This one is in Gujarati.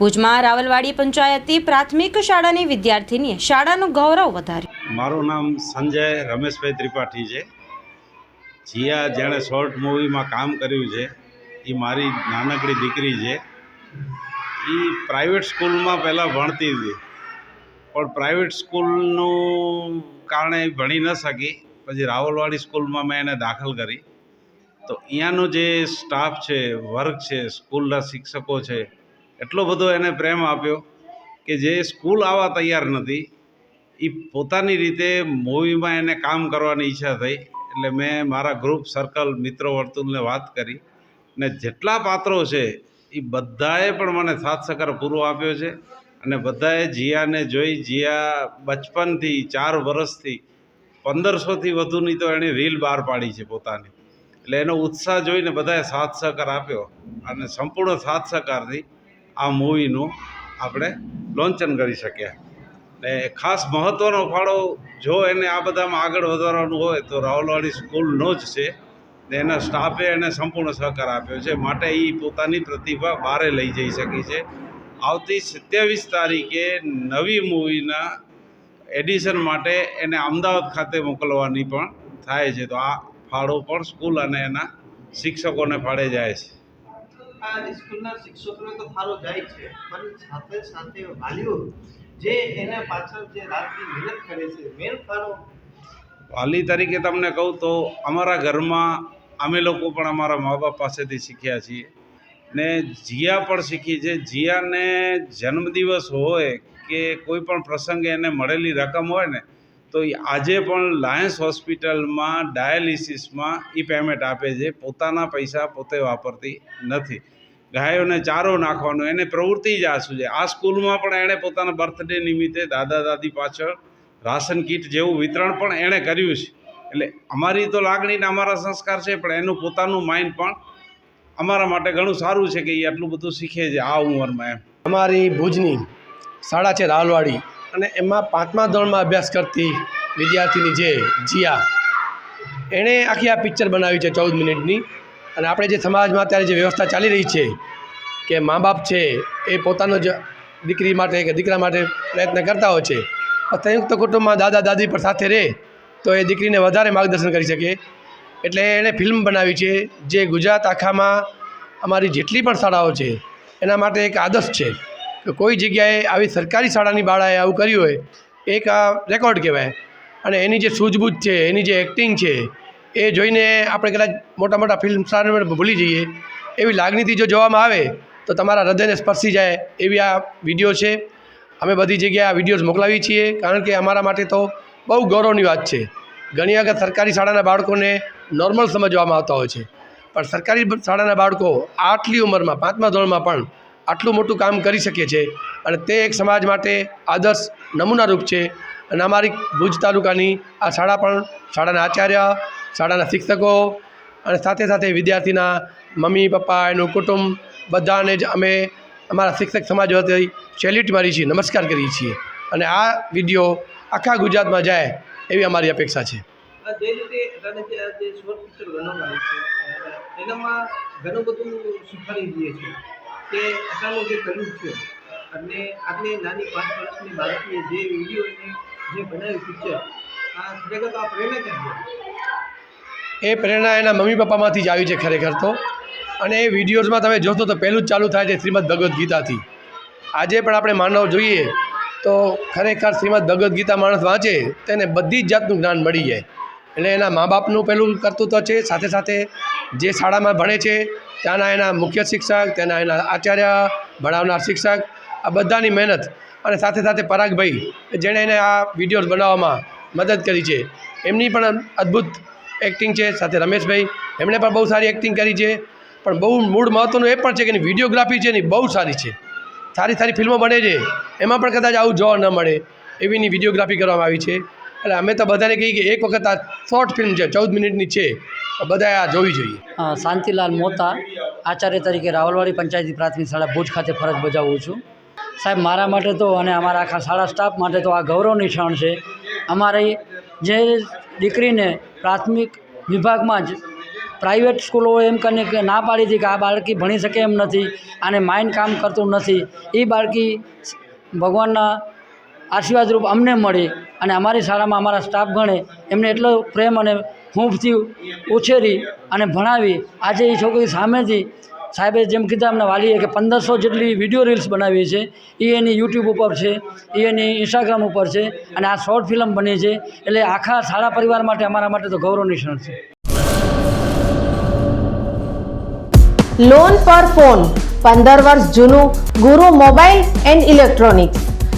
ભુજમાં રાવલવાડી પંચાયતી પ્રાથમિક શાળાની વિદ્યાર્થીનીએ શાળાનું ગૌરવ વધાર્યું. મારું નામ સંજય રમેશભાઈ ત્રિપાઠી છે. જીયા જેણે શોર્ટ મૂવીમાં કામ કર્યું છે એ મારી નાનકડી દીકરી છે. એ પ્રાઇવેટ સ્કૂલમાં પહેલાં ભણતી હતી. પણ પ્રાઇવેટ સ્કૂલનું કારણે ભણી ન શકી. પછી રાવલવાડી સ્કૂલમાં મેં એને દાખલ કરી. તો અહીંયાનો જે સ્ટાફ છે, વર્ગ છે, સ્કૂલના શિક્ષકો છે એટલો બધો એને પ્રેમ આપ્યો કે જે સ્કૂલ આવવા તૈયાર નથી એ પોતાની રીતે મૂવીમાં એને કામ કરવાની ઈચ્છા થઈ. એટલે મેં મારા ગ્રુપ સર્કલ મિત્રો વર્તુળને વાત કરી ને જેટલા પાત્રો છે એ બધાએ પણ મને સાથ સહકાર પૂરો આપ્યો છે અને બધાએ જીયાને જોઈ, જીયા બચપનથી ચાર વર્ષથી પંદરસોથી વધુની તો એણે રીલ બહાર પાડી છે પોતાની. એટલે એનો ઉત્સાહ જોઈને બધાએ સાથ સહકાર આપ્યો અને સંપૂર્ણ સાથ સહકારથી આ મૂવીનું આપણે લોન્ચન કરી શક્યા ને ખાસ મહત્ત્વનો ફાળો જો એને આ બધામાં આગળ વધારવાનું હોય તો રાવલવાડી સ્કૂલનો જ છે. ને એના સ્ટાફે એને સંપૂર્ણ સહકાર આપ્યો છે. માટે એ પોતાની પ્રતિભા બહારે લઈ જઈ શકી છે. આવતી સત્યાવીસ તારીખે નવી મૂવીના એડિશન માટે એને અમદાવાદ ખાતે મોકલવાની પણ થાય છે. તો આ ફાળો પણ સ્કૂલ અને એના શિક્ષકોને ફાળે જાય છે. આ સ્કૂલના શિક્ષકોને તો ફાળો જાય છે, પણ સાથે સાથે વાલીઓ જે એના પાછળ જે રાતની મહેનત કરે છે, મેન ફાળો વાલી તરીકે તમને કહું તો અમારા ઘરમાં અમે લોકો પણ અમારા મા બાપ પાસેથી શીખ્યા છીએ. ને જીયા પણ શીખી છે. જીયાને જન્મદિવસ હોય કે કોઈ પણ પ્રસંગે એને મળેલી રકમ હોય ને તો એ આજે પણ લાયન્સ હોસ્પિટલમાં ડાયાલિસિસમાં એ પેમેન્ટ આપે છે. પોતાના પૈસા પોતે વાપરતી નથી. ગાયોને ચારો નાખવાનો, એને પ્રવૃત્તિ જ આ શું છે. આ સ્કૂલમાં પણ એણે પોતાના બર્થડે નિમિત્તે દાદા દાદી પાછળ રાશન કીટ જેવું વિતરણ પણ એણે કર્યું છે. એટલે અમારી તો લાગણીને અમારા સંસ્કાર છે, પણ એનું પોતાનું માઇન્ડ પણ અમારા માટે ઘણું સારું છે કે એ આટલું બધું શીખે છે આ ઉંમરમાં એમ. અમારી ભુજની શાળા છે રાવલવાડી અને એમાં પાંચમા ધોરણમાં અભ્યાસ કરતી વિદ્યાર્થીની જે જીયા, એણે આખી આ પિક્ચર બનાવી છે ચૌદ મિનિટની. અને આપણે જે સમાજમાં અત્યારે જે વ્યવસ્થા ચાલી રહી છે કે મા બાપ છે એ પોતાનો જ દીકરી માટે કે દીકરા માટે પ્રયત્ન કરતા હોય છે સંયુક્ત કુટુંબમાં દાદા દાદી પર સાથે રહે તો એ દીકરીને વધારે માર્ગદર્શન કરી શકે. એટલે એણે ફિલ્મ બનાવી છે જે ગુજરાત આખામાં અમારી જેટલી પણ શાળાઓ છે એના માટે એક આદર્શ છે. કે કોઈ જગ્યાએ આવી સરકારી શાળાની બાળાએ આવું કર્યું હોય, એક આ રેકોર્ડ કહેવાય. અને એની જે સૂઝબૂઝ છે, એની જે એક્ટિંગ છે, એ જોઈને આપણે કદાચ મોટા મોટા ફિલ્મ સ્ટાર ભૂલી જઈએ. એવી લાગણીથી જો જોવામાં આવે, તો તમારા હૃદયને સ્પર્શી જાય એવી આ વીડિયો છે. અમે બધી જગ્યાએ આ વિડીયોઝ મોકલાવી છીએ, કારણ કે અમારા માટે તો બહુ ગૌરવની વાત છે. ઘણી વખત સરકારી શાળાના બાળકોને નોર્મલ સમજવામાં આવતા હોય છે. પણ સરકારી શાળાના બાળકો આટલી ઉંમરમાં, પાંચમા ધોરણમાં પણ આટલું મોટું કામ કરી શકે છે અને તે એક સમાજ માટે આદર્શ નમૂનારૂપ છે. અને અમારી ભુજ તાલુકાની આ શાળા પણ શાળાના આચાર્ય, શાળાના શિક્ષકો અને સાથે સાથે વિદ્યાર્થીના મમ્મી, પપ્પા, એનું કુટુંબ બધાને જ અમે અમારા શિક્ષક સમાજ વતી સેલ્યુટ મારી છીએ, નમસ્કાર કરીએ છીએ. અને આ વીડિયો આખા ગુજરાતમાં જાય એવી અમારી અપેક્ષા છે. એનામાં ઘણું બધું શીખવાડી દે છે કે આટલાનું જે કર્યું છે, અને આટલી નાની પાંચ વર્ષની બાળકીએ જે વીડિયો એને જે બનાવ્યું પિક્ચર આ ખરેખર આ પ્રેરણા ક્યાંથી એ પ્રેરણા એના મમ્મી પપ્પામાંથી જ આવી છે ખરેખર તો. અને એ વિડીયોઝમાં તમે જોશો તો પહેલું જ ચાલુ થાય છે શ્રીમદ ભગવદ્ ગીતાથી. આજે પણ આપણે માનવ જોઈએ તો ખરેખર શ્રીમદ ભગવદ્ ગીતા માણસ વાંચે તેને બધી જ જાતનું જ્ઞાન મળી જાય. એટલે એના મા બાપનું પહેલું તો છે, સાથે સાથે જે શાળામાં ભણે છે ત્યાંના એના મુખ્ય શિક્ષક, તેના એના આચાર્ય, ભણાવનાર શિક્ષક, આ બધાની મહેનત અને સાથે સાથે પરાગભાઈ જેણે એને આ વિડીયોઝ બનાવવામાં મદદ કરી છે. એમની પણ અદ્ભુત એક્ટિંગ છે, સાથે રમેશભાઈ. એમણે પણ બહુ સારી એક્ટિંગ કરી છે. પણ બહુ મૂળ મહત્ત્વનું એ પણ છે કે એની વિડીયોગ્રાફી છે એની બહુ સારી છે. સારી સારી ફિલ્મો બને છે. એમાં પણ કદાચ આવું જોવા ન મળે એવીની વિડીયોગ્રાફી કરવામાં આવી છે. એટલે અમે તો બધાને કહીએ કે એક વખત આ શોર્ટ ફિલ્મ છે, ચૌદ મિનિટની છે. બધાએ આ જોવી જોઈએ. શાંતિલાલ મોતા, આચાર્ય તરીકે રાવલવાડી પંચાયતી પ્રાથમિક શાળા ભુજ ખાતે ફરજ બજાવું છું. સાહેબ, મારા માટે તો અને અમારા આખા શાળા સ્ટાફ માટે તો આ ગૌરવની ક્ષણ છે. અમારી જે દીકરીને પ્રાથમિક વિભાગમાં જ પ્રાઇવેટ સ્કૂલો એમ કરીને કે ના પાડી હતી કે આ બાળકી ભણી શકે એમ નથી અને માઇન્ડ કામ કરતું નથી એ બાળકી ભગવાનના આશીર્વાદરૂપ અમને મળી અને અમારી શાળામાં અમારા સ્ટાફ ગણે એમને એટલો પ્રેમ અને હૂંફથી ઉછેરી અને ભણાવી. આજે એ છોકરી સામેથી સાહેબે જેમ કીધા અમને વાલીએ કે પંદરસો જેટલી વીડિયો રીલ્સ બનાવી છે એ એની યુટ્યુબ ઉપર છે, એ એની ઇન્સ્ટાગ્રામ ઉપર છે અને આ શોર્ટ ફિલ્મ બની છે. એટલે આખા શાળા પરિવાર માટે અમારા માટે તો ગૌરવની ક્ષણ છે. લોન પર ફોન પંદર વર્ષ જૂનું ગુરુ મોબાઈલ એન્ડ ઇલેક્ટ્રોનિક્સ.